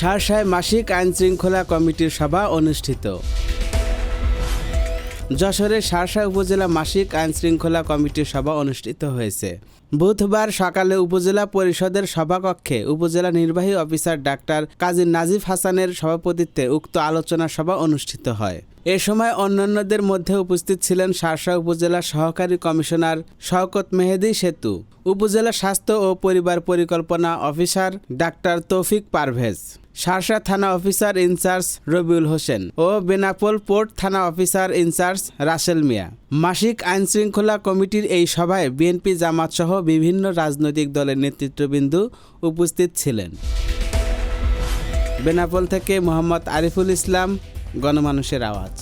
শারশায় মাসিক আইন শৃঙ্খলা কমিটির সভা অনুষ্ঠিত। যশোরের শারশা উপজেলা মাসিক আইন শৃঙ্খলা কমিটির সভা অনুষ্ঠিত হয়েছে। বুধবার সকালে উপজেলা পরিষদের সভাকক্ষে উপজেলা নির্বাহী অফিসার ডাক্তার কাজী নাজিফ হাসানের সভাপতিত্বে উক্ত আলোচনা সভা অনুষ্ঠিত হয়। এ সময় অন্যান্যদের মধ্যে উপস্থিত ছিলেন শারশা উপজেলা সহকারী কমিশনার শওকত মেহেদি সেতু, উপজেলা স্বাস্থ্য ও পরিবার পরিকল্পনা অফিসার ডাক্তার তৌফিক পারভেজ। শারশা থানা officer in charge Robiul Hossain O Benapole port থানা officer in charge Rasel Mia. মাসিক আইনশৃঙ্খলা কমিটির এই সভায় বিএনপি জামাত সহ বিভিন্ন রাজনৈতিক দলের নেতৃত্ববৃন্দ উপস্থিত ছিলেন। বেনাপোল থেকে মোহাম্মদ আরিফুল ইসলাম, গণমানুষের আওয়াজ।